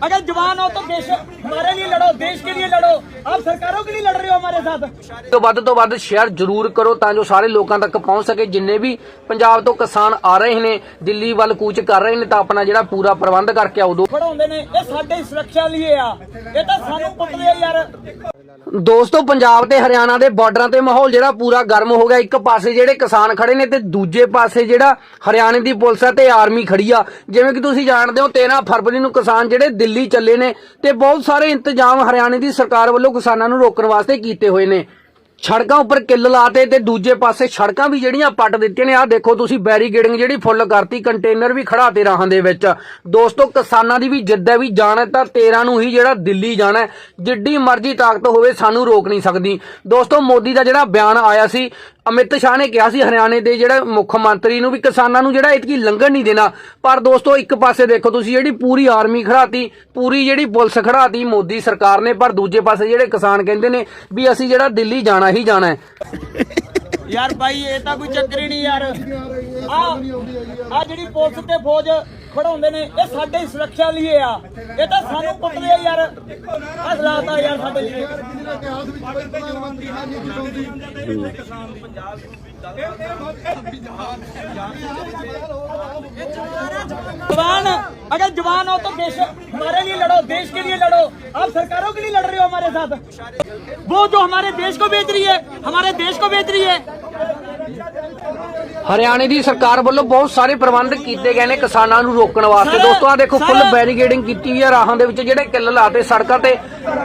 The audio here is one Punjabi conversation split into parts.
अगर जवान हो तो देश हमारे लिए लड़ो देश के लिए लड़ो आप सरकारों के लिए लड़ रहे हो हमारे साथ ਤੋਂ ਵੱਧ ਤੋਂ ਵੱਧ ਸ਼ੇਅਰ ਜ਼ਰੂਰ ਕਰੋ ਤਾਂ ਜੋ ਸਾਰੇ ਲੋਕਾਂ ਤੱਕ ਪਹੁੰਚ ਸਕੇ ਜਿੰਨੇ ਵੀ ਪੰਜਾਬ ਤੋਂ ਕਿਸਾਨ ਆ ਰਹੇ ਨੇ ਦਿੱਲੀ ਵੱਲ ਕੂਚ ਕਰ ਰਹੇ ਨੇ ਤਾਂ ਆਪਣਾ ਜਿਹੜਾ ਪੂਰਾ ਪ੍ਰਬੰਧ ਕਰਕੇ ਆਓ ਦੋ ਖੜਾਉਂਦੇ ਨੇ ਇਹ ਸਾਡੇ ਸੁਰੱਖਿਆ ਲਈ ਆ ਇਹ ਤਾਂ ਸਾਨੂੰ ਪੁੱਟਦੇ ਆ ਯਾਰ ਦੋਸਤੋ, ਪੰਜਾਬ ਤੇ ਹਰਿਆਣਾ ਦੇ ਬਾਰਡਰਾਂ ਤੇ ਮਾਹੌਲ ਜਿਹੜਾ ਪੂਰਾ ਗਰਮ ਹੋ ਗਿਆ। ਇੱਕ ਪਾਸੇ ਜਿਹੜੇ ਕਿਸਾਨ ਖੜੇ ਨੇ ਤੇ ਦੂਜੇ ਪਾਸੇ ਜਿਹੜਾ ਹਰਿਆਣੇ ਦੀ ਪੁਲਿਸ ਹੈ ਤੇ ਆਰਮੀ ਖੜੀ ਆ। ਜਿਵੇਂ ਕਿ ਤੁਸੀਂ ਜਾਣਦੇ ਹੋ 13 ਫਰਵਰੀ ਨੂੰ ਕਿਸਾਨ ਜਿਹੜੇ ਦਿੱਲੀ ਚੱਲੇ ਨੇ ਤੇ ਬਹੁਤ ਸਾਰੇ ਇੰਤਜ਼ਾਮ ਹਰਿਆਣੇ ਦੀ ਸਰਕਾਰ ਵੱਲੋਂ ਕਿਸਾਨਾਂ ਨੂੰ ਰੋਕਣ ਵਾਸਤੇ ਕੀਤੇ ਹੋਏ ਨੇ। ਸੜਕਾਂ ਉੱਪਰ ਕਿੱਲ ਲਾਤੇ ਤੇ ਦੂਜੇ ਪਾਸੇ ਸੜਕਾਂ ਵੀ ਜਿਹੜੀਆਂ ਪੱਟ ਦਿੱਤੀਆਂ ਨੇ। ਆਹ ਦੇਖੋ ਤੁਸੀਂ ਬੈਰੀਗੇਡਿੰਗ ਜਿਹੜੀ ਫੁੱਲ ਕਰਤੀ, ਕੰਟੇਨਰ ਵੀ ਖੜਾਤੇ ਰਾਹਾਂ ਦੇ ਵਿੱਚ। ਦੋਸਤੋ, ਕਿਸਾਨਾਂ ਦੀ ਵੀ ਜਿੱਦਾਂ ਵੀ ਜਾਣਾ ਤਾਂ 13 ਨੂੰ ਹੀ ਜਿਹੜਾ ਦਿੱਲੀ ਜਾਣਾ ਹੈ। ਜਿੱਡੀ ਮਰਜ਼ੀ ਤਾਕਤ ਹੋਵੇ, ਸਾਨੂੰ ਰੋਕ ਨਹੀਂ ਸਕਦੀ। ਦੋਸਤੋ, ਮੋਦੀ ਦਾ ਜਿਹੜਾ ਬਿਆਨ ਆਇਆ ਸੀ ਅਮਿਤ ਸ਼ਾਹ ਨੇ ਕਿਹਾ ਸੀ ਹਰਿਆਣੇ ਦੇ ਜਿਹੜਾ ਮੁੱਖ ਮੰਤਰੀ ਨੂੰ ਵੀ ਕਿਸਾਨਾਂ ਨੂੰ ਜਿਹੜਾ ਇਤਕੀ ਲੰਘਣ ਨਹੀਂ ਦੇਣਾ। ਪਰ ਦੋਸਤੋ, ਇੱਕ ਪਾਸੇ ਦੇਖੋ ਤੁਸੀਂ ਜਿਹੜੀ ਪੂਰੀ ਆਰਮੀ ਖੜਾਤੀ ਪੂਰੀ ਜਿਹੜੀ ਪੁਲਿਸ ਖੜਾਤੀ ਮੋਦੀ ਸਰਕਾਰ ਨੇ, ਪਰ ਦੂਜੇ ਪਾਸੇ ਜਿਹੜੇ ਕਿਸਾਨ ਕਹਿੰਦੇ ਨੇ ਵੀ ਅਸੀਂ ਜਿਹੜਾ ਦਿੱਲੀ ਜਾਣਾ ਹੀ ਜਾਣਾ ਹੈ। ਯਾਰ ਭਾਈ ਇਹ ਤਾਂ ਕੋਈ ਚੱਕਰ ਹੀ ਨਹੀਂ ਯਾਰ। ਆ ਜਿਹੜੀ ਪੁਲਿਸ ਤੇ ਫੌਜ ਖੜਾਉਂਦੇ ਨੇ ਇਹ ਸਾਡੇ ਸੁਰੱਖਿਆ ਲਈ ਆ ਇਹ ਤਾਂ ਸਾਨੂੰ ਪੁੱਟਦੇ ਆ ਯਾਰ ਆ ਹਾਲਾਤ ਆ ਯਾਰ ਸਾਡੇ ਲਈ जवान अगर जवान हो तो देश हमारे लिए लड़ो देश के लिए लड़ो आप सरकारों के लिए लड़ रहे हो हमारे साथ वो जो हमारे देश को बेच रही है हमारे देश को बेच रही है ਹਰਿਆਣੇ ਦੀ ਸਰਕਾਰ ਵੱਲੋਂ ਬਹੁਤ ਸਾਰੇ ਪ੍ਰਬੰਧ ਕੀਤੇ ਗਏ ਨੇ ਕਿਸਾਨਾਂ ਨੂੰ ਰੋਕਣ ਵਾਸਤੇ। ਦੋਸਤੋ ਆ ਦੇਖੋ ਫੁੱਲ। ਬੈਰੀਗੇਡਿੰਗ ਕੀਤੀ ਹੋਈ ਹੈ ਰਾਹਾਂ ਦੇ ਵਿੱਚ ਜਿਹੜੇ ਕਿੱਲ ਲਾਤੇ ਸੜਕਾਂ ਤੇ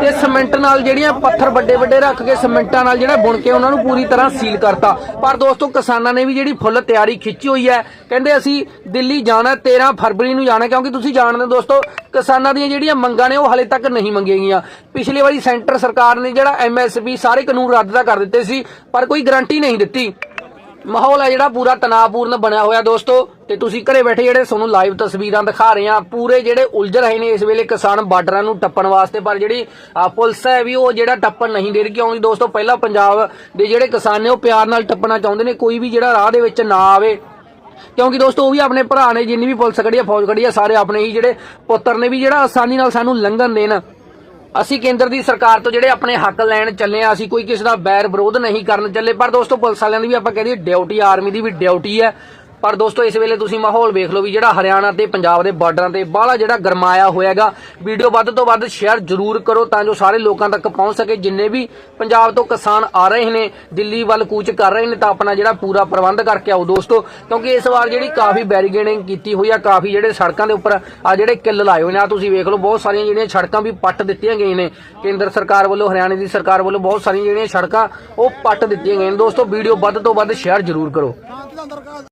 ਤੇ ਸਿਮੈਂਟ ਨਾਲ ਜਿਹੜੀਆਂ ਪੱਥਰ ਵੱਡੇ ਵੱਡੇ ਰੱਖ ਕੇ ਸਿਮੈਂਟਾਂ ਨਾਲ ਜਿਹੜਾ ਬੁਣ ਕੇ ਉਹਨਾਂ ਨੂੰ ਪੂਰੀ ਤਰ੍ਹਾਂ ਸੀਲ ਕਰਤਾ। ਪਰ ਦੋਸਤੋ ਕਿਸਾਨਾਂ ਨੇ ਵੀ ਜਿਹੜੀ ਫੁੱਲ ਤਿਆਰੀ ਖਿੱਚੀ ਹੋਈ ਹੈ ਕਹਿੰਦੇ ਅਸੀਂ ਦਿੱਲੀ ਜਾਣਾ 13 ਫਰਵਰੀ ਨੂੰ ਜਾਣਾ ਕਿਉਂਕਿ ਤੁਸੀਂ ਜਾਣਦੇ ਹੋ ਦੋਸਤੋ ਕਿਸਾਨਾਂ ਦੀਆਂ ਜਿਹੜੀਆਂ ਮੰਗਾਂ ਨੇ ਉਹ ਹਲੇ ਤੱਕ ਨਹੀਂ ਮੰਗੀਆਂ ਗਈਆਂ। ਪਿਛਲੀ ਵਾਰੀ ਸੈਂਟਰ ਸਰਕਾਰ ਨੇ ਜਿਹੜਾ ਐਮਐਸਪੀ ਸਾਰੇ ਕਾਨੂੰਨ ਰੱਦ ਤਾਂ ਕਰ ਦਿੱਤੇ ਸੀ ਪਰ ਕੋਈ ਗਾਰੰਟੀ ਨਹੀਂ ਦਿੱਤੀ। ਮਾਹੌਲ ਹੈ ਜਿਹੜਾ ਪੂਰਾ ਤਣਾਅਪੂਰਨ ਬਣਿਆ ਹੋਇਆ ਦੋਸਤੋ, ਤੇ ਤੁਸੀਂ ਘਰੇ ਬੈਠੇ ਜਿਹੜੇ ਤੁਹਾਨੂੰ ਲਾਈਵ ਤਸਵੀਰਾਂ ਦਿਖਾ ਰਹੇ ਆ ਪੂਰੇ ਜਿਹੜੇ ਉਲਝ ਰਹੇ ਨੇ ਇਸ ਵੇਲੇ ਕਿਸਾਨ ਬਾਰਡਰਾਂ ਨੂੰ ਟੱਪਣ ਵਾਸਤੇ, ਪਰ ਜਿਹੜੀ ਪੁਲਿਸ ਹੈ ਵੀ ਉਹ ਜਿਹੜਾ ਟੱਪਣ ਨਹੀਂ ਦੇ ਰਹੀ ਕਿਉਂਕਿ ਦੋਸਤੋ, ਪਹਿਲਾਂ ਪੰਜਾਬ ਦੇ ਜਿਹੜੇ ਕਿਸਾਨ ਨੇ ਉਹ ਪਿਆਰ ਨਾਲ ਟੱਪਣਾ ਚਾਹੁੰਦੇ ਨੇ, ਕੋਈ ਵੀ ਜਿਹੜਾ ਰਾਹ ਦੇ ਵਿੱਚ ਨਾ ਆਵੇ। ਕਿਉਂਕਿ ਦੋਸਤੋ, ਉਹ ਵੀ ਆਪਣੇ ਭਰਾ ਨੇ, ਜਿੰਨੀ ਵੀ ਪੁਲਿਸ ਖੜੀ ਆ ਫੌਜ ਖੜੀ ਆ ਸਾਰੇ ਆਪਣੇ ਹੀ ਜਿਹੜੇ ਪੁੱਤਰ ਨੇ ਵੀ ਜਿਹੜਾ ਆਸਾਨੀ ਨਾਲ ਸਾਨੂੰ ਲੰਘਣ ਦੇਣ। ਅਸੀਂ ਕੇਂਦਰ ਦੀ ਸਰਕਾਰ ਤੋਂ ਜਿਹੜੇ ਆਪਣੇ ਹੱਕ ਲੈਣ ਚੱਲੇ ਆ, ਅਸੀਂ ਕੋਈ ਕਿਸੇ ਦਾ ਬੈਰ ਵਿਰੋਧ ਨਹੀਂ ਕਰਨ ਚੱਲੇ, ਪਰ ਦੋਸਤੋ ਪੁਲਿਸ ਵਾਲਿਆਂ ਦੀ ਵੀ ਆਪਾਂ ਕਹਿ ਦਈਏ ਡਿਊਟੀ, ਆਰਮੀ ਦੀ ਵੀ ਡਿਊਟੀ ਹੈ। ਪਰ ਦੋਸਤੋ, ਇਸ ਵੇਲੇ ਤੁਸੀਂ ਮਾਹੌਲ ਵੇਖ ਲਓ ਵੀ ਜਿਹੜਾ ਹਰਿਆਣਾ ਤੇ ਪੰਜਾਬ ਦੇ ਬਾਰਡਰਾਂ ਤੇ ਬਾਹਲਾ ਜਿਹੜਾ ਗਰਮਾਇਆ ਹੋਇਆਗਾ। ਵੀਡੀਓ ਵੱਧ ਤੋਂ ਵੱਧ ਸ਼ੇਅਰ ਜ਼ਰੂਰ ਕਰੋ ਤਾਂ ਜੋ ਸਾਰੇ ਲੋਕਾਂ ਤੱਕ ਪਹੁੰਚ ਸਕੇ। ਜਿੰਨੇ ਵੀ ਪੰਜਾਬ ਤੋਂ ਕਿਸਾਨ ਆ ਰਹੇ ਨੇ, ਦਿੱਲੀ ਵੱਲ ਕੂਚ ਕਰ ਰਹੇ ਨੇ, ਤਾਂ ਆਪਣਾ ਜਿਹੜਾ ਪੂਰਾ ਪ੍ਰਬੰਧ ਕਰਕੇ ਆਓ ਦੋਸਤੋ। ਕਿਉਂਕਿ ਇਸ ਵਾਰ ਜਿਹੜੀ ਕਾਫੀ ਬੈਰੀਗੇਡਿੰਗ ਕੀਤੀ ਹੋਈ ਆ, ਕਾਫੀ ਜਿਹੜੇ ਸੜਕਾਂ ਦੇ ਉੱਪਰ ਆ ਜਿਹੜੇ ਕਿੱਲ ਲਾਏ ਹੋਏ ਨੇ। ਆ ਤੁਸੀਂ ਵੇਖ ਲਓ, ਬਹੁਤ ਸਾਰੀਆਂ ਜਿਹੜੀਆਂ ਸੜਕਾਂ ਵੀ ਪੱਟ ਦਿੱਤੀਆਂ ਗਈਆਂ ਨੇ। ਕੇਂਦਰ ਸਰਕਾਰ ਵੱਲੋਂ, ਹਰਿਆਣੇ ਦੀ ਸਰਕਾਰ ਵੱਲੋਂ ਬਹੁਤ ਸਾਰੀਆਂ ਜਿਹੜੀਆਂ ਸੜਕਾਂ ਉਹ ਪੱਟ ਦਿੱਤੀਆਂ ਗਈਆਂ ਨੇ। ਦੋਸਤੋ, ਵੀਡੀਓ ਵੱਧ ਤੋਂ ਵੱਧ ਸ਼ੇਅਰ ਜ਼ਰੂਰ ਕਰੋ।